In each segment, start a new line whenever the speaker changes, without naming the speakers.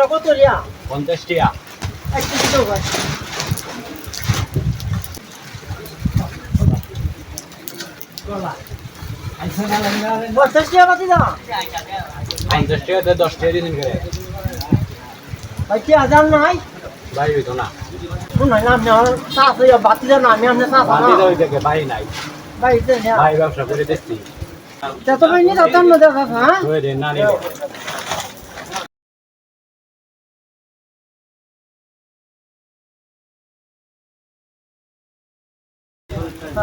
ব্যবসা কত রিয়া?
পঞ্চাশ টিয়া
এক কেজি দাও ভাই। পঞ্চাশ টাকা পাতি দাও।
পঞ্চাশ টিয়াতে দশ টিয়া দিন করে
ভাই কি হাজার নাই?
ভাই হইতো না।
শুনুন না আমি আমার চাষ বাতি দাও না আমি আপনার চাষ
বাদি দাও থেকে ভাই নাই।
ভাই
ভাই ব্যবসা করে দেখছি
যত ভাই নিয়ে তত না দেখা হ্যাঁ?
হয়ে দিন না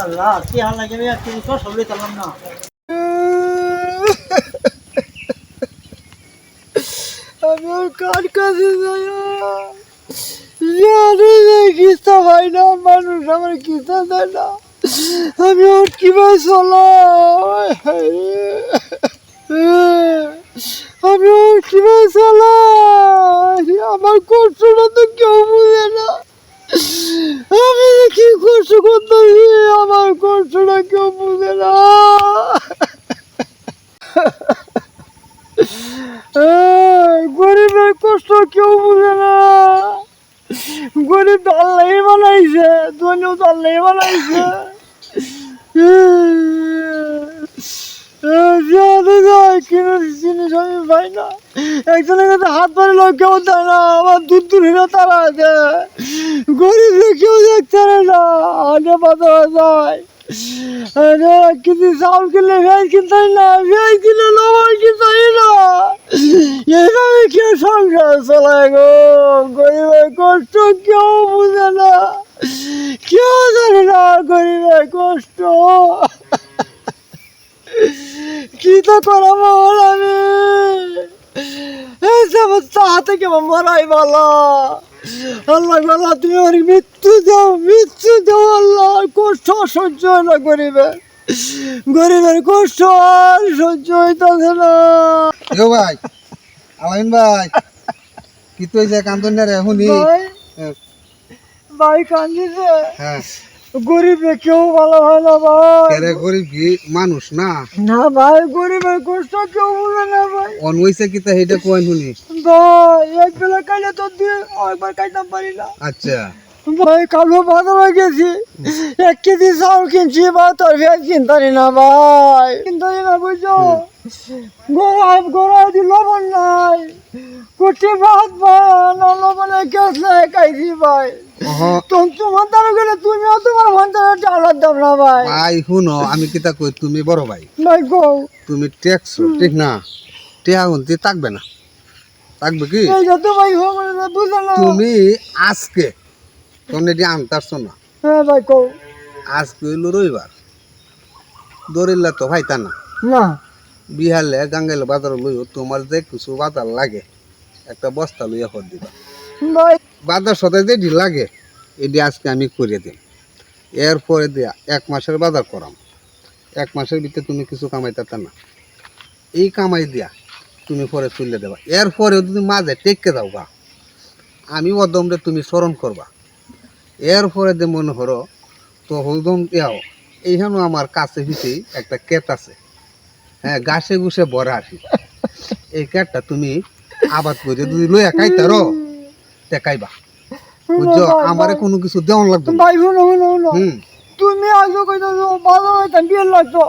আল্লাহ, কি হাল লাগে যে কিস্তা হয় না, মানুষ আমার কিস্তা দেয় না। আমি ওর কীভাবে চলাই? আমি ওর কীভাবে চলাই? আমার কষ্টটা তো কেউ বুঝে না। আমি কি কষ্ট করতেছি আমার কষ্টটা কেউ বুঝে না। গরিবের কষ্ট কেউ বুঝে না। গরিব আল্লাহ বানাইছে ধনীও তো আল্লাহ বানাইছে। জিনিস আমি পাই না হাত লোক কেউ না কেউ না যায় কিনলে ভেজ কিনতে না ভেজ কিনলে কিনতে না এইভাবে কেউ সংসার চলায় গো গরিবের কষ্ট কেউ বুঝে না কেউ জানে না গরিবের কষ্ট কি তো করাবো বল আমি এই সব তাহা থেকে মরাই বলো। আল্লাহ আল্লাহ তুমি আমার মৃত্যু দাও মৃত্যু দাও আল্লাহ কষ্ট সহ্য হয় না গরিবের গরিবের কষ্ট আর সহ্য হইতেছে না।
ভাই আলামিন ভাই কি তুই যে কান্দন রে শুনি।
ভাই
হ্যাঁ,
ভাই কান্দিছে।
হ্যাঁ।
গরিবে কেউ ভালো হয় না ভাই।
কেরে গরিব মানুষ না?
না ভাই গরিবের কষ্ট কেউ বলে না ভাই।
অন হইছে কি তা কোয়ান
ভাই এক বেলা খাইলে তো দিয়ে একবার খাইতে পারি না।
আচ্ছা।
ভাই কালো বাজারে গেছি। এক কেজি চাউল কিনছি বা তোর ভেজ কিনতারি না ভাই। কিনতারি না বুঝছ? গোড়ায় গোড়ায় দি লবণ নাই। কুটি ভাত না লবণে গ্যাস ভাই।
অহ।
তো তোমার দ্বারা গেলে তুমিও তোমার মন দাম না ভাই।
ভাই শুনো আমি কিতা কই তুমি বড় ভাই।
ভাই গো।
তুমি ট্যাক্স ঠিক না? টেহা হন্তি থাকবে না। থাকবে কি?
এই যত ভাই হোক বুঝো
তুমি আজকে তুমি এটি আনতারছ না।
হ্যাঁ ভাই কও।
আজকে হইল রবিবার। তো ভাইতা না।
না।
বিহালে গাঙ্গাইলে বাজার লইও তোমার যে কিছু বাজার লাগে একটা বস্তা লইয়া কর দিবা। বাজার সদাই যেটি লাগে এটি আজকে আমি করে দিই এরপরে দিয়া এক মাসের বাজার করাম। এক মাসের ভিতরে তুমি কিছু কামাই কামাইতে না। এই কামাই দিয়া তুমি পরে চলে দেবা। এরপরে যদি মাঝে টেককে যাও বা আমি অদমরে তুমি স্মরণ করবা। এরপরে যে মনে করো তো হলদম ইয়াও এইখানেও আমার কাছে পিছিয়ে একটা কেট আছে। হ্যাঁ গাছে গুছে ভরা আসি। এই কেটটা তুমি আবাদ করে যদি লইয়া খাইতারো দেখাইবা। বুঝছ? আমারে কোনো কিছু দেওয়ান লাগবে।
ভাই শুনো শুনো শুনো। তুমি আজও কইতাছো বাজার হইতাম বিয়ে লাগতো।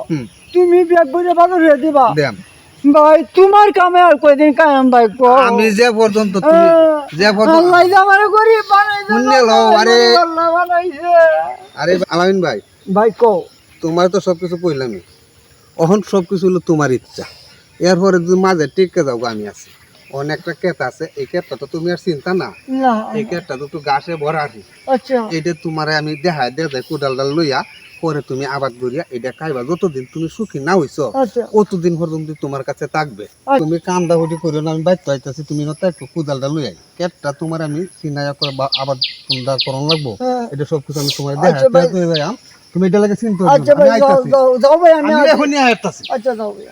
তুমি ব্যাগ করে বাজার হয়ে দিবা।
দেন।
ভাই তোমার কামে আর কয়দিন কায়াম ভাই কো
আমি যে পর্যন্ত তুমি যে পর্যন্ত
আল্লাহ যে আমারে গরিব বানাইছে
পুণ্যে লও, আরে।
আল্লাহ বানাইছে।
আরে আলামিন ভাই।
ভাই কো
তোমার তো সব কিছু কইলামই। অহন সব কিছু হলো তোমার ইচ্ছা। এরপরে যদি মাঝে টিকে যাও আমি আছি। অনেক একটা কেত আছে এই কেতটা তো তুমি আর চিন্তা না। এই তো গাছে ভরা আছি।
আচ্ছা।
এটা তোমারে আমি দেখাই দেখা যায় কোদালডাল লইয়া পরে তুমি আবাদ করিয়া এটা খাইবা। যতদিন তুমি সুখী না হইছো
আচ্ছা।
কতদিন পর্যন্ত তোমার কাছে থাকবে।
আচ্ছা।
তুমি কান্দা হুটি করিও না আমি বাইতে আইতাছি তুমি না একটু কোদালটা লই আই কেটটা তোমার আমি চিনাইয়া করে বা আবার তোমরা করন লাগবো।
হ্যাঁ।
এটা সবকিছু আমি তোমার দেখা
ভাই।
তুই যাইম তুমি এটা লাগে চিন্তা আমি
যাও
আইতাছি।
যাও যাও ভাই আমি
আমি এখনই আইতাছি।
আচ্ছা যাও ভাই।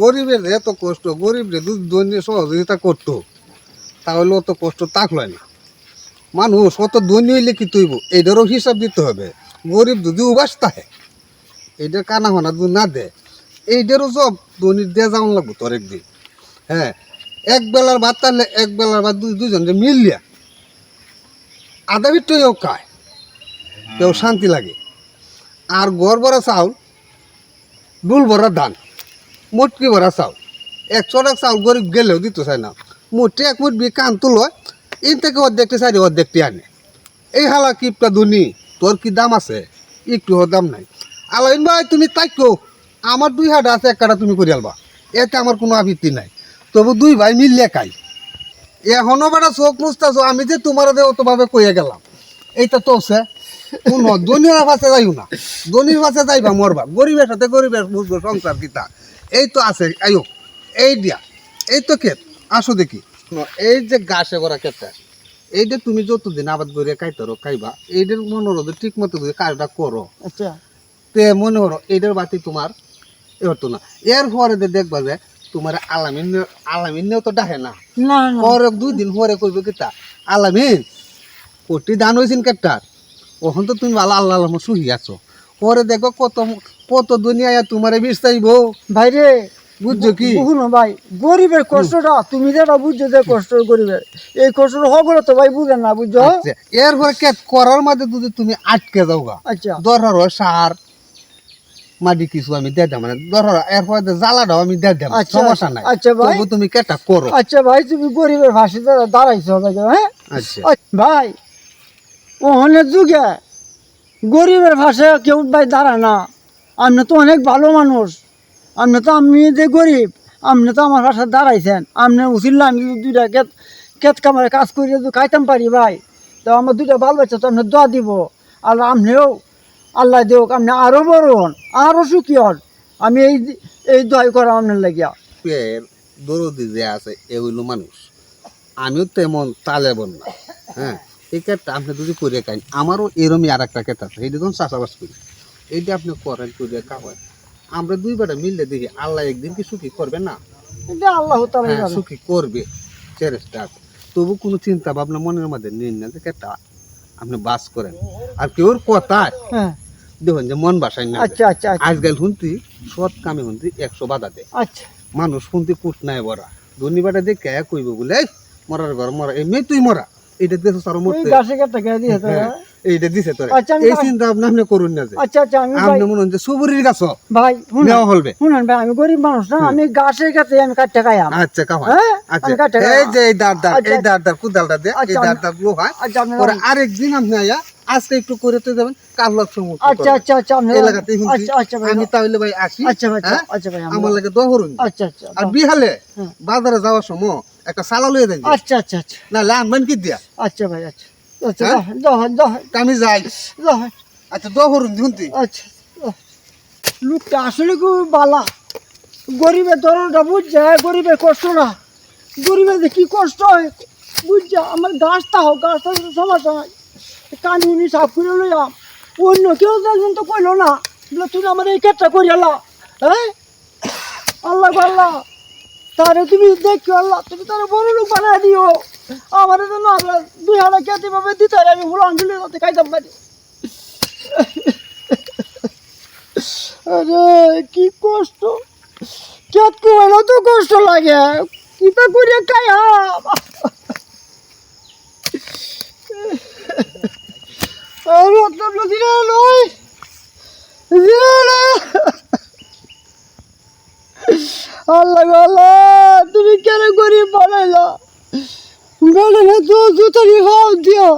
গরিবের এত কষ্ট গরিব রে যদি দৈন্য সহযোগিতা করতো। তাহলে অত কষ্ট থাকল না। মানুষ অত দৈন্য হইলে কি তৈব? এইটারও হিসাব দিতে হবে। গরিব যদি উবাস থাকে এইটা কানা হানা যদি না দে এইটারও সব দৈনিক দিয়ে যাওয়ান লাগবো তোর একদিন। হ্যাঁ এক বেলার ভাত তাহলে এক বেলার ভাত দুই দুজন যে মিলিয়া আধা বিট্টইও খায় কেউ শান্তি লাগে। আর গড় ভরা চাউল ডুল ভরা ধান মুটকি ভরা চাউল? এক চড়ক চাউল গরিব গেলেও দিত চাই না। মুঠে এক মুঠ বি কান তুলো ইন থেকে অর্ধেকটি চাই অর্ধেকটি আনে। এই হালা কিপটা দুনি তোর কি দাম আছে? একটু দাম নাই। আলাইন ভাই তুমি তাইকো আমার দুই হাট আছে, এক একটা তুমি করে আলবা। এতে আমার কোনো আপত্তি নাই। তবু দুই ভাই মিললে খাই। এখনও বেটা চোখ মুস্তাছো আমি যে তোমার অতভাবে কইয়া গেলাম। এইটা তো সে ধনীর পাশে যাইও না। ধনীর পাশে যাইবা মরবা গরিবের সাথে গরিবের সংসার কিতা। এই তো আছে আইও এই দিয়া। এই তো ক্ষেত। আসো দেখি। ন, এই যে গাছে করা ক্ষেতটা এইটা তুমি যতদিন আবাদ করে খাইতারো খাইবা। এইটার মনোরোধ ঠিক মতো কাজটা করো।
আচ্ছা।
তে মনে করো এইটার বাতি তোমার এ হতো না। এর পরে যে দেখবা যে তোমার আলামিন আলামিনেও তো ডাকে না। পরে দুই দিন পরে কইবে কিতা আলামিন কোটি দান হয়েছেন কেটার ওখান তো তুমি ভালো আল্লাহ আল্লাহ শুহি আছো পরে দেখো কত কত দুনিয়ায় তোমারে
ভাই রে
বুঝছ কি?
বুঝুন ভাই গরিবের কষ্টটা তুমি যেটা বুঝছ যে কষ্ট গরিবের। এই কষ্টটা হগলে তো ভাই বুঝেন না বুঝছ?
আচ্ছা, এরপরে কে করার মাঝে যদি তুমি আটকে যাও গা
আচ্ছা।
দরকার সার মাটি কিছু আমি দিয়ে দেব মানে হয় এরপরে জ্বালাটাও আমি দিয়ে দেব
আচ্ছা,
সমস্যা নাই।
আচ্ছা ভাই।
তুমি কেটা করো।
আচ্ছা ভাই তুমি গরিবের ফাঁসিতে দাঁড়াইছো ভাই হ্যাঁ?
আচ্ছা।
আচ্ছা, ভাই ওহনের যুগে গরিবের ভাষে কেউ ভাই দাঁড়ায় না। আপনি তো অনেক ভালো মানুষ। আপনি তো আমি যে গরিব, আপনি তো আমার ভাষা দাঁড়াইছেন। আপনি উচিল আমি দুইটা কেত কেত কামারে কাজ করে যদি খাইতাম পারি ভাই। তো আমার দুইটা বাল বাচ্চা তো আপনি দোয়া দিব। আর আপনিও আল্লাহ দেওক আপনি আরও বড় হন আরও সুখী হন। আমি এই এই দয় করা আপনার লাগিয়া।
দরদি যে আছে, এ হইল মানুষ। আমিও তেমন তালে বন না হ্যাঁ? এই ক্ষেত্রে আপনি যদি করে খাই আমারও এরমই আর একটা ক্ষেত্রে আছে এইটা যখন চাষাবাস করি। এইটা আপনি করেন করে খাওয়ান। আমরা দুই বেটা মিললে দেখি আল্লাহ একদিন কি সুখী করবে না?
এটা আল্লাহ
হ্যাঁ সুখী করবে চেরেসটা তবু কোনো চিন্তা ভাবনা মনের মধ্যে নিন না যে কেটা আপনি বাস করেন। আর কেউর কথায়
হ্যাঁ।
দেখুন যে মন বাসায় না
আচ্ছা আচ্ছা আচ্ছা।
আজকাল শুনতি সৎ কামে শুনতি একশো বাধা দেয়।
আচ্ছা।
মানুষ শুনতি কুট নাই ধন্যবাদ দিয়ে কে কইব বলে মরার ঘর মরা এমনি তুই মরা এটা তার
ওই
মরতে
গাছে কেটে গিয়ে দিয়ে তো,
এইটা দিছে তোরে।
আচ্ছা,
এই চিন্তা ভাবনা আপনি করুন না যে।
আচ্ছা আচ্ছা আমি
আপনি মনে যে সুবরির গাছ
ভাই
নেওয়া হলবে।
শুনেন ভাই আমি গরিব মানুষ না আমি গাছের কাছে আমি কাটতে
আচ্ছা
হ্যাঁ?
আচ্ছা এই যে এই দাঁড়
আচ্ছা,
এই দাঁড় দাঁড় কুদালটা দে এই
আচ্ছা, আমি-
লোহা
আচ্ছা আপনি
পরে আরেকদিন আপনি আয়া আজকে একটু করে তো যাবেন কাল লাখ
আচ্ছা আচ্ছা আচ্ছা আপনি আচ্ছা আচ্ছা ভাই।
আমি তাহলে ভাই আসি
আচ্ছা ভাই
হ্যাঁ?
আচ্ছা ভাই
আমার লাগে দহরুন
আচ্ছা আচ্ছা
আর বিহালে
হ্যাঁ।
বাজারে যাওয়ার সময় একটা সালা লয়ে দেন
আচ্ছা আচ্ছা আচ্ছা।
না লানবেন কি দিয়া।
আচ্ছা ভাই আচ্ছা। আচ্ছা
হ্যাঁ? আমি যাই। আচ্ছা দহরুন শুনতি
আচ্ছা। লোকটা আসলে খুব বালা। গরিবের দরটা বুঝছে গরিবের কষ্টটা গরিবের যে কি কষ্ট হয় বুঝছে? আমার গাছটা হোক গাছটা সমস্যা নাই কানি উনি সাফ করে লইয়া অন্য কেউ দেখবেন তো কইলো না তুমি আমার এই কেটটা করে হ্যাঁ? আল্লাহ আল্লাহ। তারে তুমি দেখো আল্লাহ, তুমি তারা বড় লোক বানায় দিও। আমার জন্য আল্লাহ দুই হাজার কেটে পাবে দিতে আমি ভুলো আনছিল তাতে খাইতাম পারি আরে, কি কষ্ট। কেত কুয়ানো তো কষ্ট লাগে। কিতা করে খাইয়া? আর মতলব দিলে নয়। দিলে আল্লাহ আল্লাহ, তুমি কেন গরিব বানাইলা? গলে তো জুতারি হাও দিও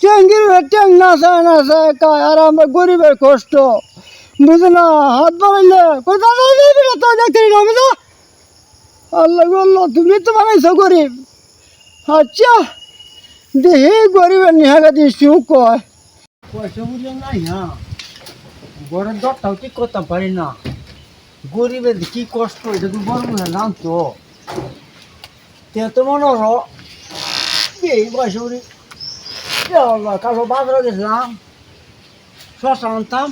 ট্যাঙ্গের ট্যাঙ্ক না চায় না চায় কায়, আর আমরা গরিবের কষ্ট। বুঝে না, হাত না তো দেখতে আমি তো আল্লাহ আল্লাহ, তুমি তো বানাইছো গরিব। আচ্ছা দেহে গরিবের নিহাগা দিয়ে সুখ কয়? পয়সা বুঝে নাই বড় দরটাও ঠিক করতে পারি না। গরিবের কি কষ্ট, এটা তো বড় না নাম তো? তে তো মনে হলো এই বয়সে উনি কালো বাজারে গেছিলাম শশা আনতাম,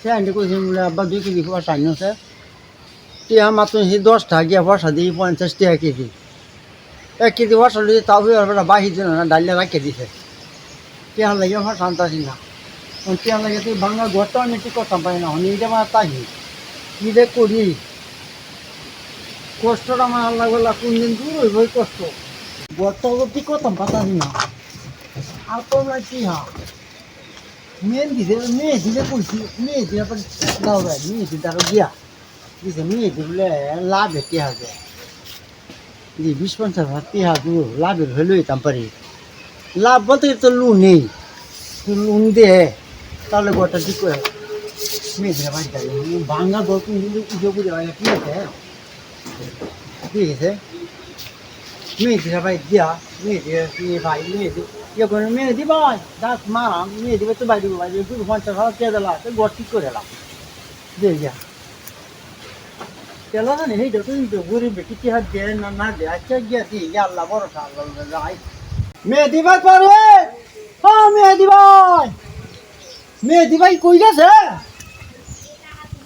সে আনতে কইছে বলে আব্বা দুই কেজি শশা আনিছে টিয়া মাত্র সেই দশ টাকা গিয়া বর্ষা দিই, পঞ্চাশ টাকা কেজি। এক কেজি বর্ষা দিয়ে তাও বাহি দিল না ডালিয়া রাখে দিছে। টিয়া লাগে শশা আনতাছি না। টিয়া লাগে তুই ভাঙা ঘরটা আমি ঠিক করতাম পারি না হনি এটা আমার তাই। কি যে করি। কষ্টটা আমার আল্লাহ বললা কোন দিন দূর হইব ওই কষ্ট বর্তমানে করতাম পাতা না। আর তোমরা কি হা? মেয়ে দিতে মেয়ে দিলে কইছি, মেয়ে দিলে পরে দাও ভাই মেয়ে দিতে আরও দিয়া। দিছে মেয়ে দিলে লাভ এটি হবে দি বিশ পঞ্চাশ হাজার টিহা দূর লাভের হইলে হইতাম পারি। লাভ বলতে তো লোন নেই? তুই লোন দে, তাহলে গোটা ঠিক করে মেয়ে দিলে বাড়ি যাবে ভাঙ্গা গল্প পুজো পুজো হয় ঠিক আছে ঠিক আছে মেয়ে দিলে ভাই দিয়া মেয়ে দিয়ে মেয়ে ভাই মেয়ে দি ইয়ে করে মেয়ে দি ভাই দাস মা মেয়ে দিবে তো বাইরে ভাই দুটো পঞ্চাশ হাজার কে দিলা তো গড় ঠিক করে এলাম দিয়ে যা তেলা না নেই তো তুই তো গরিব কিছু হাত দে না না দে আচ্ছা গিয়া দি ইয়া আল্লাহ বড় আল্লাহ রাই মেয়ে দিবার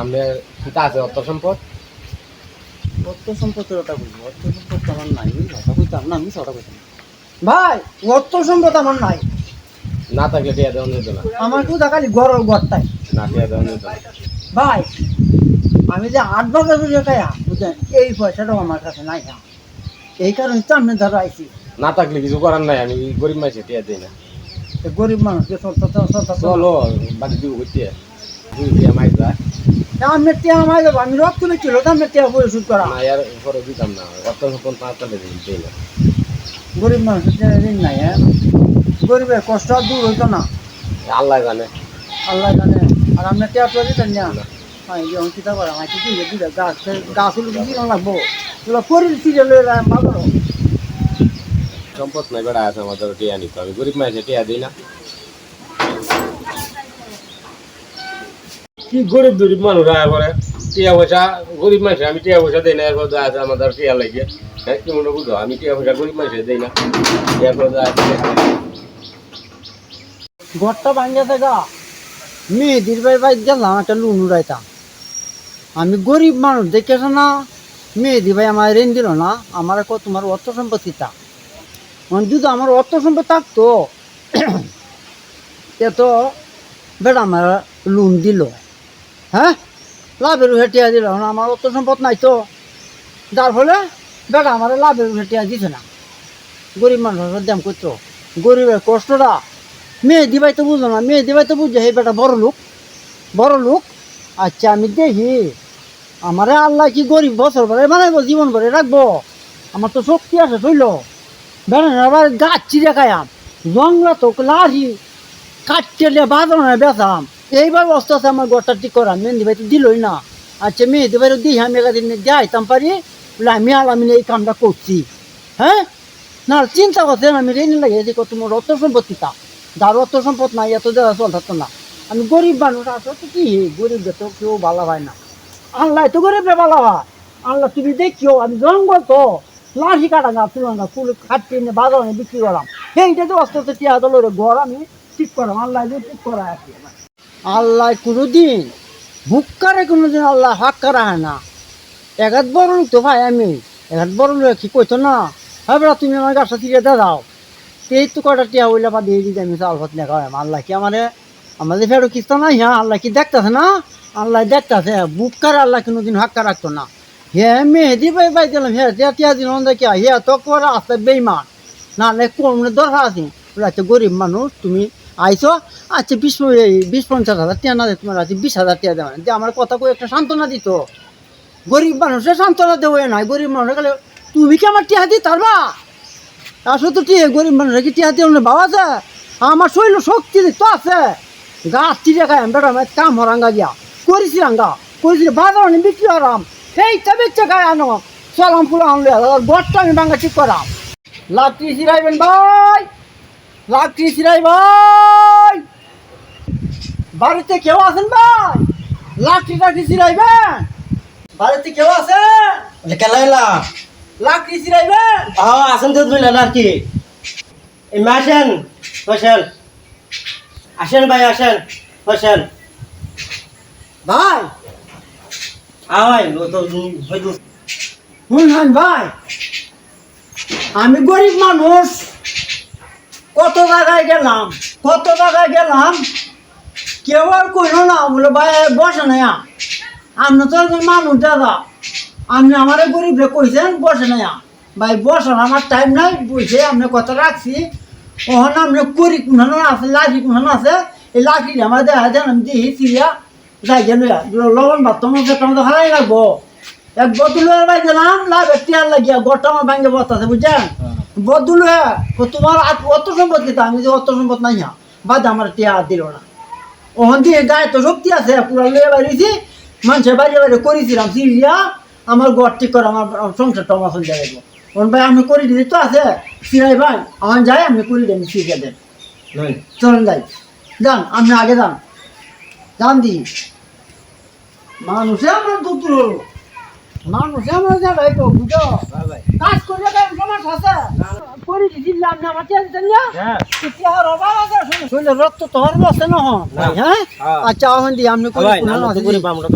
আমাদের পিতা আছে অর্থ সম্পদ?
অর্থ সম্পদের ওটা বুঝব। অর্থ সম্পদ তো আমার নাই কথা কইতাম না আমি কথা কইতাম ভাই অর্থ সম্পদ আমার নাই।
না থাকলে টিয়া দেওয়া যেত না।
আমার তো খালি গরম গড়টাই
না টিয়া দেওয়া যেত না।
ভাই আমি যে আট বুঝে খাইয়া বুঝলেন? এই পয়সাটাও আমার কাছে নাই হ্যাঁ। এই কারণে তো আমি ধরো আইছি।
না থাকলে কিছু করার নাই আমি গরিব মাইছে টিয়া দিই না।
এই গরিব মানুষকে চলতে চলতে
চলো বাকি দিব করতে টিয়া না অর্থ সম্পদ
মানুষের নাই
বেড়া আছে আমাদের টিয়া গরিব মাইছে টিয়া দিই না। কি গরিব গরিব মানুষ আয় করে টিয়া পয়সা গরিব মানুষ আমি টিয়া পয়সা দিই না এরপর যা আছে আমাদের টিয়া লাগে হ্যাঁ কি মনে বুঝো? আমি টিয়া পয়সা গরিব মানুষ দিই না। এরপর যা আছে।
ঘরটা ভাঙ্গেছে গা। মেয়েদির বাই বাই গেলাম, একটা লুন উড়াইতাম। আমি গরিব মানুষ দেখেছ না? মেয়েদি ভাই আমার ঋণ দিল না, আমার কত তোমার অর্থ সম্পত্তি তা। মানে যদি আমার অর্থ সম্পদ থাকতো এ তো বেটা আমার লোন দিল। হ্যাঁ? লাভের হেটিয়া দিল না, আমার অত সম্পদ নাই তো। যার ফলে বেটা আমার লাভের হেটিয়া দিছে না। গরিব মানুষের দাম করতো। গরিবের কষ্টটা মেয়ে দিবাই তো বুঝলো না, মেয়ে দিবাই তো বুঝছে হে বেটা বড় লোক বড় লোক। আচ্ছা আমি দেখি, আমারে আল্লাহ কি গরিব বছর ভরে বানাইবো, জীবন ভরে রাখব? আমার তো শক্তি আছে, শৈল। আবার গাছ চিড়ে খায়াম জংলা তো লাঠি কাটতে বাজানো বেচাম এইবার অস্ত আছে আমার গড়টা ঠিক করাম মেহেন্দি ভাই তো দিলই না। আচ্ছা মেহেন্দি ভাই দিই, আমি একাদিন যাইতাম পারি। বলে, আমি আর আমি এই কামটা করছি। হ্যাঁ? না, চিন্তা করছেন, আমি রেনি লাগে যে তোমার অর্থ সম্পত্তিটা যার অর্থ সম্পদ নাই, এত দেওয়া চল থাকতো না। আমি গরিব মানুষ আসো তো কি? গরিব তো কেউ ভালো হয় না। আল্লাহ তো গরিব ভালো হয়। আল্লাহ তুমি দেখিও, আমি জঙ্গল তো। লাঠি কাটা না তুলো না, ফুল এনে বাজারে বিক্রি করলাম। সেইটা তো অস্ত অস্ত টিয়া দলের ঘর আমি ঠিক করাম আল্লাহ ঠিক করা আছে। আল্লাহ কোনোদিন হুক্কারে কোনোদিন আল্লাহ হাক্কা রাখে না। এগাত বড় লোক তো ভাই আমি এগাত বড় লোক কি কইতো না? হ্যাঁ বেড়া তুমি আমার গাছটা থেকে দাও। এই তো কটা টিয়া হইলে বা দিয়ে দিতে আমি চাল ভাত লেখা হয়। আল্লাহ কি আমারে আমাদের ফেরো কিস্তা নাই হ্যাঁ? আল্লাহ কি দেখতেছে না? আল্লাহ দেখতেছে বুক করে আল্লাহ কোনোদিন হাক্কা রাখতো না। হে মেহেদি পাই পাই দিলাম হে টিয়া টিয়া দিন দেখি হে তো করে আসতে বেইমান। নাহলে কোন দরকার আছে। বলে, আচ্ছা গরিব মানুষ তুমি আইছো? আচ্ছা বিশ বিশ পঞ্চাশ হাজার টিয়া না তোমার আছে বিশ হাজার টিয়া দেবেন যে আমার কথা কই একটা সান্ত্বনা দিত? গরিব মানুষের সান্ত্বনা দেওয়া নাই, গরিব মানুষের গেলে তুমি কি আমার টিয়া দিই তারবা আসলে তো টিয়া, গরিব মানুষের কি টিয়া দিয়ে বাবা আছে আমার শরীর শক্তি তো আছে। গাছ চিড়ে খাই বেটা কাম হরাঙ্গা গিয়া। করেছি রাঙ্গা করেছি বাজার আমি বিক্রি করাম এই তবে খাই আনো। চলাম পুরো আনলে গড়টা আমি বাঙ্গা ঠিক করাম। লাকড়ি সিরাইবেন ভাই। লাকড়ি সিরাই ভাই? বাড়িতে কেউ আছেন ভাই? লাকড়ি টাকড়ি সিরাইবেন বাড়িতে কেউ আছে
খেলাইলা
লাকড়ি চিরাইবেন
হ্যাঁ আসেন তো দুই আর কি। এই মা আসেন বসেন। আসেন ভাই আসেন বসেন।
ভাই?
আয় ও তো
শুনলেন ভাই? আমি গরিব মানুষ। কত জায়গায় গেলাম? কত জায়গায় গেলাম? কেউ আর কইল না, বলে, ভাই, বসে না আপনি তো একজন মানুষ দাদা আপনি আমার গরিবরে কইছেন বসে না ভাই বসেন আমার টাইম নাই বসে আপনি কথা রাখছি। ওখানে আপনি করি কোনখানে আছে, লাঠি কোনখানে আছে? এই লাঠি আমার দেখা দেন, আমি দিই সিরিয়া যাই গেল লবণ ভাত তোমার তোমাদের হারাই লাগবো এক বদুলের বাই গেলাম লাভ টিয়ার লাগিয়া গোটা আমার ভাঙ্গে বসতেছে বুঝছেন? বদুল তোমার অত সম্পদ কিন্তু আমি যে অত সম্পদ নাই হ্যাঁ বাদ আমার টিয়া দিল না। ওখান দিয়ে গায়ে তো শক্তি আছে পুরো লিয়ে বাড়িছি মানুষের বাইরে বাইরে করেছিলাম সিরিয়া আমার ঘর ঠিক করে আমার সংসারটা আমার চলে যাবে। ওন ভাই আমি করে দিই তো আছে। সিরাই ভাই আমার যাই আমি করে দিই সিরিয়া দেন। চলেন যাই যান আপনি আগে যান। যান দি। মানুষে আমার দুধ মানুষে আমার যাবে তো বুঝো। কাজ করলে তো সমস্যা আছে। করে আমার চেয়ে না?
হ্যাঁ।
অভাব আছে শরীরে রক্ত তো হরব আছে
না।
হ্যাঁ।
হ্যাঁ।
আচ্ছা এখন দি আপনি করে
আমরা তো আমরা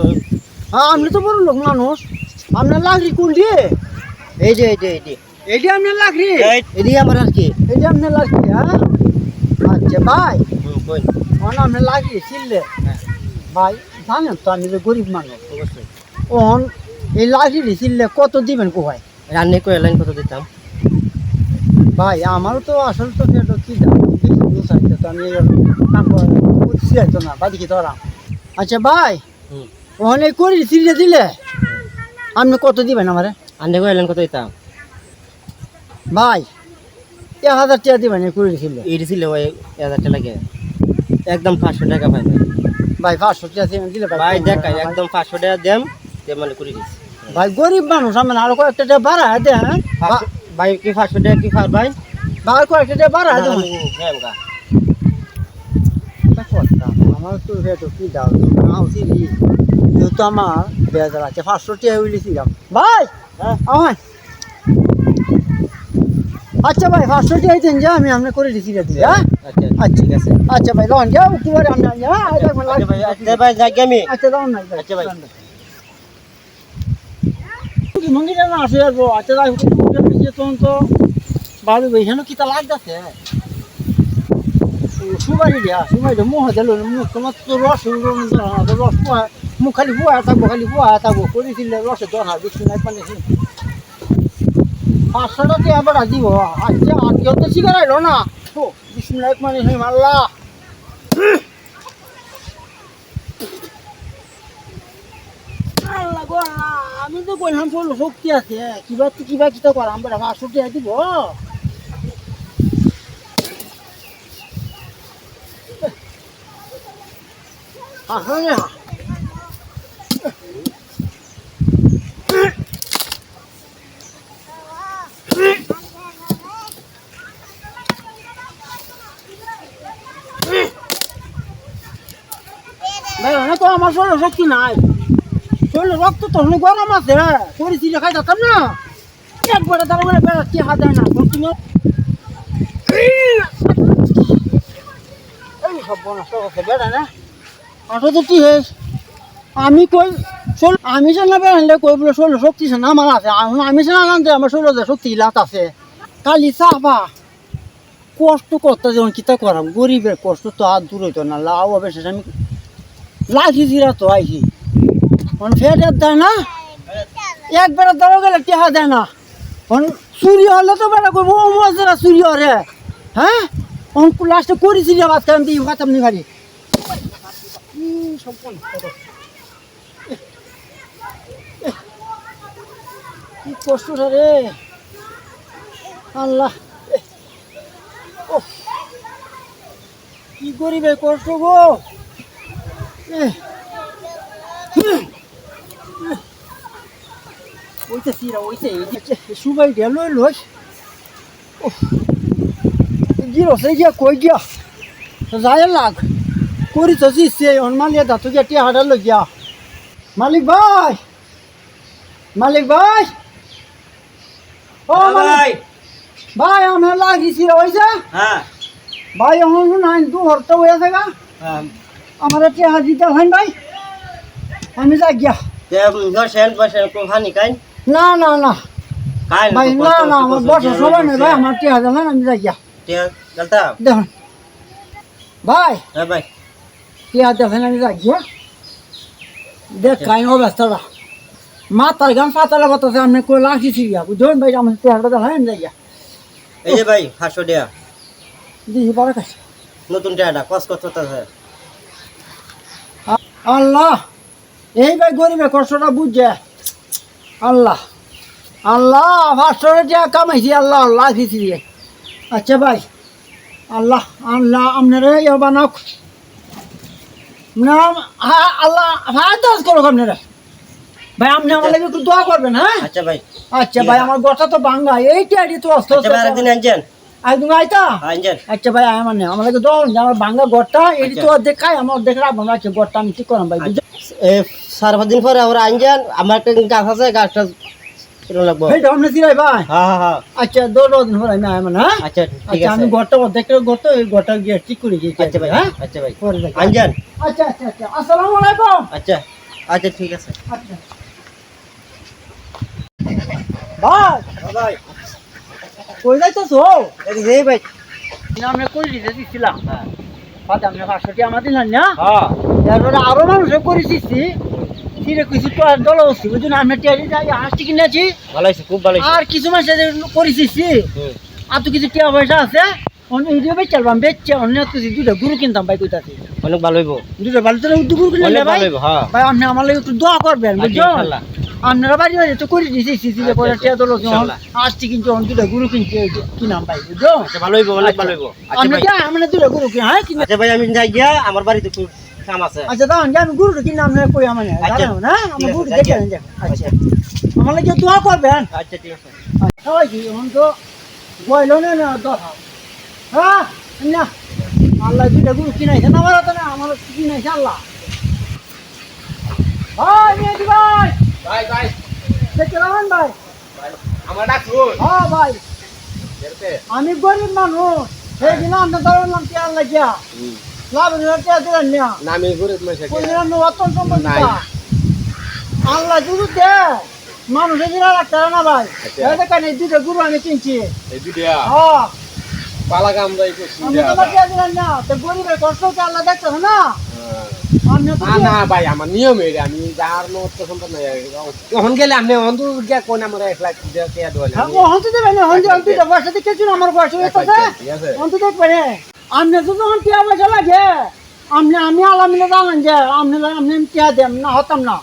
হ্যাঁ আপনি তো বড় লোক মানুষ। আপনার লাকড়ি কোন দিয়ে
এই যে এই যে এই যে।
এইটা আপনার লাকড়ি
এদিকে আমার আর কি।
এইটা আপনার লাকড়ি হ্যাঁ? আচ্ছা ভাই। ওখানে আপনি লাগিয়ে ছিললে ভাই জানেন তো আমি গরিব মানুষ।
অবশ্যই।
এই লাকড়ি ছিললে কত দিবেন কোহায়
রান্নে কই লাইন কত দিতাম?
ভাই আমারও তো আসল তো সেটা কি দাম? বেশি তো আমি না বাদিকে ধরাম। আচ্ছা ভাই ওখানে করি ছিললে দিলে? আপনি কত দিবেন আমারে?
রান্নে কই লাইন কত দিতাম?
ভাই এক হাজার টাকা দিবেন করি ছিল
এই ছিল ওই এক হাজার টাকা লাগে। একদম পাঁচশো টাকা ভাই
ভাই পাঁচশো টাকা দিলে
ভাই দেখাই একদম পাঁচশো টাকা দেম। তে মানে করে দিচ্ছি
ভাই গরিব মানুষ আমি আরও কয়েকটা টাকা বাড়া দেন
পাঁচশো- ভাই কি পাঁচশো টাকা কি ফার ভাই?
ভাই কয়েকটা টাকা বাড়া দেন
আমি যাই
আমার তো কি দাও নাও সিরি যেহেতু আমার বেজার আছে পাঁচশো টাকা উইলেছিলাম ভাই
হ্যাঁ।
আমার আচ্ছা ভাই পাঁচশো টাকা দেন যে আমি আপনি করে দিছি রে দিলে হ্যাঁ?
আচ্ছা
আচ্ছা।
ঠিক আছে
আচ্ছা ভাই লন যাও কি করে আমি হ্যাঁ আচ্ছা ভাই,
আচ্ছা আচ্ছা যাই আমি।
আচ্ছা
আচ্ছা ভাই।
মন্দিরে না আসে আসব আচ্ছা হোক তখন তো। বাড়ি এখানে কি তা লাগতেছে? সুবারি দিয়া সুবারি দিয়া মুখ দিল মুখ তোমার তো রস রস মুখ খালি পোয়া থাকব খালি পোয়া থাকব করেছিলে রসে দরকার বেশি নাই পানি পাঁচশো টাকা এবার দিব আচ্ছা আর কেউ তো শিকার না। তো বিসমিল্লাহ মানে হে মাল্লা। আল্লাহ গো আল্লাহ, আমি তো বললাম চলো শক্তি আছে? কিবা কিবা কিতা করাম বেড়া পাঁচশো টাকা দিব। আসলে বেড়া তো আমার শক্তি নাই। শরীরে রক্ত তো গরম আছে পরিস্থিতি খাই যেতাম না। একবারে তার বেড়া, কি হাত দেয় না? আমি কই শোল আমি যে কই বলে, শরীরে শক্তি না, আমার আছে। আমি- যে না জানতে, আমার শরীরে শক্তি লাত আছে। কালি চাপা। কষ্ট করতে যেমন কিতা করাম, গরিবের কষ্ট তো আর দূর হইতো না লাভ হবে সেটা আমি জিরা তো অন ফেটের দেয় না? একবার দেওয়া গেলে টেহা দেয় না। চুরি হলে তো বেড়া করব ও মজা চুরি হরে হ্যাঁ? অন লাস্টে করেছি যে বাচ্চা আমি দিয়ে কি কষ্ট রে আল্লাহ। কি করিবে কষ্ট গো? ওইটা সিরা ওইটা সুবাই গেল লস গিরো সে গিয়া কই গিয়া যায় লাগ করি তো সে অনমালিয়া দাঁত গিয়া টিয়া হাডার গিয়া মালিক ভাই মালিক ভাই ও
ভাই
ভাই আমার লাগিয়েছিল ওইসা
হ্যাঁ
ভাই আমার নাই দু হরতে হয়ে থাকা
হ্যাঁ
আমার একটা হাজিটা হয় ভাই আমি যাই গিয়া
তে বসেন খুব হানি কাই
না না না। ভাই না না আমার বসার সময় নেই ভাই আমার টিয়া দেন আমি যাই গিয়া। দেখুন। ভাই
হ্যাঁ ভাই।
টিয়া দেখেন আমি যাই গিয়া। দেখ কাই অবস্থাটা মাথার গান পাতালা বাতাসে আমি কই লাগিয়েছি গিয়া। বুঝলেন ভাই আমার টিয়াটা দেখেন আমি যাই গিয়া।
এই যে ভাই পাঁচশো টাকা
দিছি পরে কাছে
নতুন টাকাটা কস কত
আল্লাহ। এই ভাই গরিবের কষ্টটা বুঝছে। আল্লাহ। আল্লাহ পাঁচশো যা কামাইছি আল্লাহ আল্লাহ দিছি। আচ্ছা ভাই আল্লাহ আল্লাহ আপনারা ইয়ে বানাক। না হ্যাঁ আল্লাহ হ্যাঁ দাস করো আপনারা। ভাই আপনি আমার লাগে একটু দোয়া করবেন হ্যাঁ?
আচ্ছা ভাই।
আচ্ছা ভাই আমার গোটা তো বাঙ্গা এইটা তো অস্ত্র
আচ্ছা আরেকদিন আনছেন?
একদম আইতা
আনছেন
আচ্ছা ভাই আমার নেই আমার দোয়া করুন যে আমার বাঙ্গা গোটা এটি তো দেখাই আমার দেখে রাখব আচ্ছা গোটা আমি ঠিক করাম ভাই
এ সার পাঁচ দিন পরে আমরা আনছেন আমার একটা গাছ আছে গাছটা হ্যাঁ হ্যাঁ হ্যাঁ।
আচ্ছা দৌড় দিন হলো আমি আয় মানে হ্যাঁ?
আচ্ছা ঠিক
আচ্ছা আমি এই গিয়ে ঠিক করে দিয়েছি
আচ্ছা ভাই
হ্যাঁ?
আচ্ছা ভাই।
পরে আচ্ছা আচ্ছা আচ্ছা আসসালামু আলাইকুম।
আচ্ছা আচ্ছা ঠিক আছে।
আচ্ছা। ভাই।
ভাই।
কই যাইতেছো
এই ভাই
আমরা করে দিতে দিছিলাম পাতা আমরা পাঁচশো আমার দিলাম না তারপরে আরও মানুষে করে দিচ্ছি ফিরে কিছু তো আর দল হচ্ছি বুঝুন আমরা টিয়ারি যাই হাসছি কিনেছি
ভালো হয়েছে খুব ভালো
আর কিছু মাস করে দিচ্ছি আর তো কিছু টাকা পয়সা আছে অন্য ভিডিও বেচালবাম বেচছে অন্য কিছু দুটো গুরু কিনতাম ভাই। কইতাছি
অনেক ভালো হইব
দুটো ভালো তো দু গুরু কিনলে ভাই ভাই আপনি আমার লাগে একটু দোয়া করবেন
আচ্ছা,
বুঝছ। আপনারা বাড়ি বাড়ি তো করে দিয়েছি সিসিলে করে
আচ্ছা,
টিয়া দল। আসছি কিন্তু দুটো গুরু কিনছে কিনাম ভাই বুঝছ?
আচ্ছা ভালো হইব অনেক ভালো হইব। আচ্ছা
কি আমরা দুটো গুরু কিনা হ্যাঁ কিনা?
আচ্ছা ভাই আমি যাই গিয়া আমার বাড়িতে কাম আছে।
আচ্ছা যে আমি গুরুটা কিনা আপনার কই আমার
আচ্ছা।
না
ঠিক
গুরু দেখে
আচ্ছা।
আচ্ছা। আমার লাগে দোয়া করবেন।
আচ্ছা ঠিক আছে।
আচ্ছা ওই কি তো বইল না না হ্যাঁ না। আল্লাহ দুইটা গুরু কিনাইছে না আমার হাতে না আমার কিনাইছে আল্লাহ। ভাই ভাই!
ভাই ভাই।
পাবেন ভাই?
আমার ডাকুন
হ্যাঁ ভাই। আমি গরিব মানুষ। সেই দিন আপনার ধরলাম কি আল্লাহ গিয়া লাভ টিয়া দিলেন না?
আমি গরিব মানুষ
অত্যন্ত আল্লাহ যদি দে পারে না ভাই।
আচ্ছা।
এই এই দুটো গুরু আমি কিনছি।
এই দুটিয়া
হ্যাঁ।
পালা কামড়াই করছি
আমি তোমার দিলেন না? তো গরিবের কষ্ট আল্লাহ হবে না।
না না ভাই আমার নিয়ম এই আমি যার মত সম্পদ নাই এখন গেলে আপনি অন্ধ গিয়া কোন আমার এক লাখ দিয়ে কে দোয়ালে
হ্যাঁ, ও হন্তি দেবেন না হন্তি দেবেন বয়সে দেখেছি আমার বয়স হয়ে
আছে।
হন্তি দেখবেন আপনি তো যখন টিয়া পয়সা লাগে। আপনি আমি আলামিলে জানেন যে আপনি আপনি টিয়া দেন না হতাম না।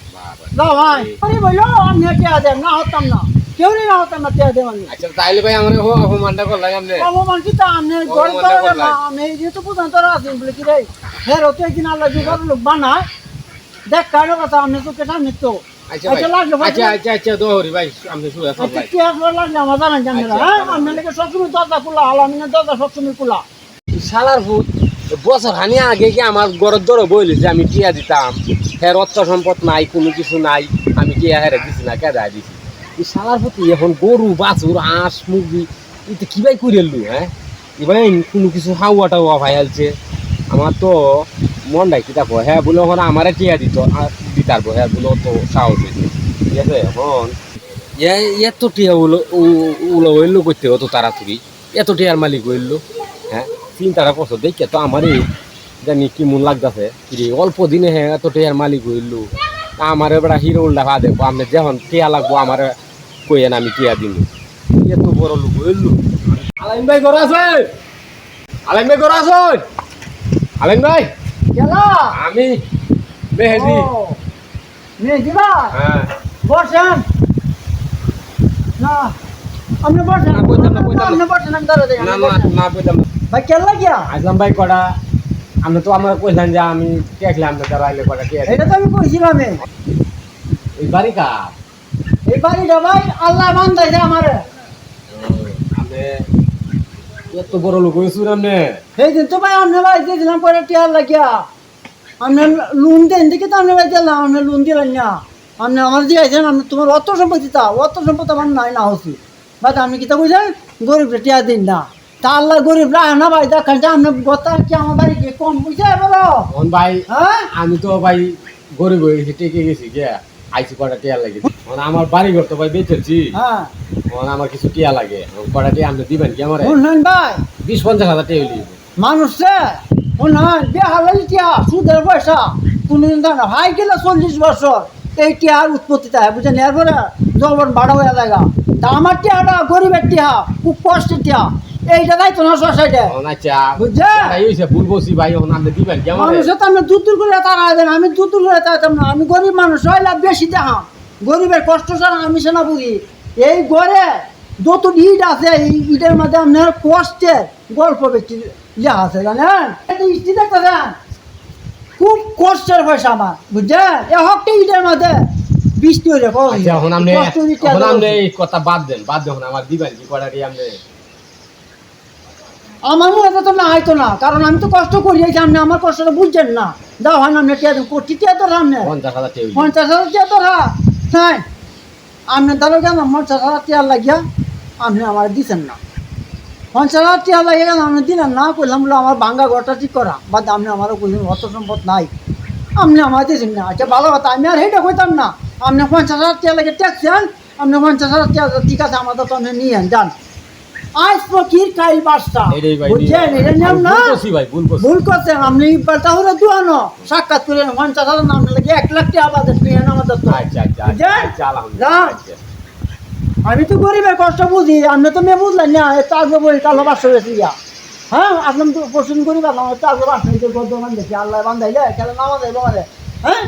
যাও ভাই। আরে বলল আপনি টিয়া দেন না হতাম না। কেউ না হতাম না টিয়া দেন আমি
আচ্ছা তাইলে ভাই আমার অপমানটা করলাম আপনি।
অপমান কি তা? আপনি
ও,
করে না আমি এই যে তো বুঝান তোরা আছেন বলে কি রে? হ্যাঁ রতে একদিন আল্লাহ যে লোক বানায়। দেখ কারও কথা আপনি তো কেটা নিত
আচ্ছা
আচ্ছা, লাগল, ভাই,
আচ্ছা আচ্ছা আচ্ছা দোহরি ভাই আপনি শুয়ে
আচ্ছা
ভাই।
কি আসলে লাগলে আমার জানেন জানেন
আচ্ছা,
হ্যাঁ?
আচ্ছা।
আপনার সবসময় দরজা খোলা আলামিনের দরজা সবসময় খোলা।
শালার ভূত বছর খানি আগে কি আমার গরর দর বইলে যে আমি টিয়া দিতাম? হের অর্থ সম্পদ নাই কোনো কিছু নাই আমি টিয়া হেরে দিছি না কে দেয় দিছি। এই প্রতি এখন গরু, বাছুর, হাঁস, মুরগি এটা কিবাই করে এলু হ্যাঁ? এবার কোনো কিছু হাওয়া টাওয়া ভাই আলছে। আমার তো মনটাই কি দেখো হ্যাঁ বলে ওখানে আমারে টিয়া দিত দিতার হ্যাঁ বলে তো সাহস হয়েছে ঠিক আছে, এখন এত টিয়া উলো উলো হইল করতে অত তাড়াতাড়ি? এত টিয়ার মালিক হইল হ্যাঁ? চিন্তাটা করছ, দেখে তো আমারই জানি কি মন লাগতেছে। কি অল্প দিনে হ্যাঁ এত টিয়ার মালিক হইল। আমার এবার হিরো উল্টা ভা দেখব আমি যখন টিয়া লাগবো, আমার কইয়েন আমি টিয়া দিব এত বড় লোক হইল আলাইন ভাই ঘর আছে? আলাইন ভাই ঘর আছে? আলাইন ভাই।
গেলা?
আমি মেহেদি।
মেহেদি ভাই?
হ্যাঁ।
বসেন। না আপনি বসেন।
না, বসতাম না, বসতাম না।
আপনি বসেন আমি
না না না
ভাই
ভাই তো আমার কইলাম যে আমি দেখলাম না তারা কটা কে
এটা তো আমি কইছিলাম
এই বাড়ি কার?
এই বাড়িটা ভাই আল্লাহ বান্ধাইছে আমারে।
আপনি এত বড় লোক হয়েছুন আপনি
সেই দিন তো ভাই আপনি ভাই দিয়েছিলাম পরে টিয়ার লাগিয়া। আপনি লোন দেন দেখে তো আপনি ভাই দিলাম আপনি লোন দিলেন না। আপনি আমার দিয়েছেন আমি তোমার অত সম্পত্তি তা অত সম্পত্তি আমার নাই না হচ্ছি ভাই আমি কইছেন গরিব টিয়া দিন না। তা আল্লাহ গরিব রাখ না ভাই দেখেন যে আপনি গতা কি আমার বাড়ি কি কম বুঝে বলো।
ভাই
হ্যাঁ?
আমি তো ভাই গরিব হয়ে গেছি টেকে গেছি কে আইসি কটা টিয়া লাগে? এখন আমার বাড়ি ঘর তো ভাই বেঁচেছি
হ্যাঁ।
এখন আমার কিছু টিয়া লাগে। কটা টিয়া আপনি দিবেন কি আমার?
ভাই।
বিশ পঞ্চাশ হাজার টিয়া হইলি
মানুষে শুনলেন বেহাল টিয়া সুদের পয়সা। কোনদিন দেয় না ভাই গেলে চল্লিশ বছর। এই টিয়ার উৎপত্তি তাই বুঝেন? এরপরে জলবন বাড়া হয়ে যায় তা আমার টিয়াটা গরিবের টিয়া খুব কষ্টের টিয়া। এইটা তাই না সোসাইটে
আচ্ছা।
বুঝছেন?
এই হইছে ভুল বসি ভাই এখন আপনি দিবেন কি আমার
তো আমি দূর দূর করে তারা দেন আমি দূর দূর করে তাড়াতাম না। আমি গরিব মানুষ হইলে বেশি দেখা গরিবের কষ্ট ছাড়া আমি সেনা বুঝি এই ঘরে যত ইট আছে এই ইটের মধ্যে আপনার কষ্টের গল্প বেশি লেখা আছে জানেন? দেখতেছেন? খুব কষ্টের পয়সা আমার বুঝছেন এ হকটি ইটের মধ্যে বৃষ্টি হইলে কষ্ট
আচ্ছা এখন আপনি কথা বাদ দেন বাদ দেন আমার দিবেন কি আপনি?
আমার মনে তো না হয়তো না কারণ আমি তো কষ্ট করি এই যে আপনি আমার কষ্টটা বুঝছেন না। দাও হয় না টিয়া কোটি টিয়া তো সামনে
পঞ্চাশ হাজার
পঞ্চাশ হাজার টিয়া তো হ্যাঁ। হ্যাঁ আপনি ধরো কেন পঞ্চাশ হাজার টিয়া লাগিয়া আপনি আমার দিচ্ছেন না। পঞ্চাশ হাজার টিয়া লাগিয়ে কেন আপনি দিলেন না? করলাম বলে আমার ভাঙ্গা ঘরটা ঠিক করা। বা আপনি আমারও কোনো অর্থ সম্পদ নাই। আপনি আমার দিয়েছেন না। আচ্ছা ভালো কথা আমি আর সেইটা কইতাম না। আপনি পঞ্চাশ হাজার টিয়া লাগে ট্যাক্সেন আপনি পঞ্চাশ হাজার টিয়া ঠিক আছে আমাদের তো আপনি নিয়েন যান। আজ ফকির কাইল বাসটা বুঝছেন? এটা নিয়ম
আমি
না?
ভুল
করছেন। আপনি তাহলে দুয়ানো সাক্ষাৎ করে পঞ্চাশ হাজার নাম লাগে এক লাখ টাকা বাজেট নিয়ে আমাদের। আমি তো গরিবের কষ্ট বুঝি। আপনি তো মেয়ে বুঝলেন না এ চার্জ বই কালো বাসা হয়েছে ইয়া হ্যাঁ আপনি তো পছন্দ করি পারলাম চার্জ বাসা হয়েছে গদ্য বান্ধেছি আল্লাহ বান্ধাইলে নামা যাইব আমাদের হ্যাঁ?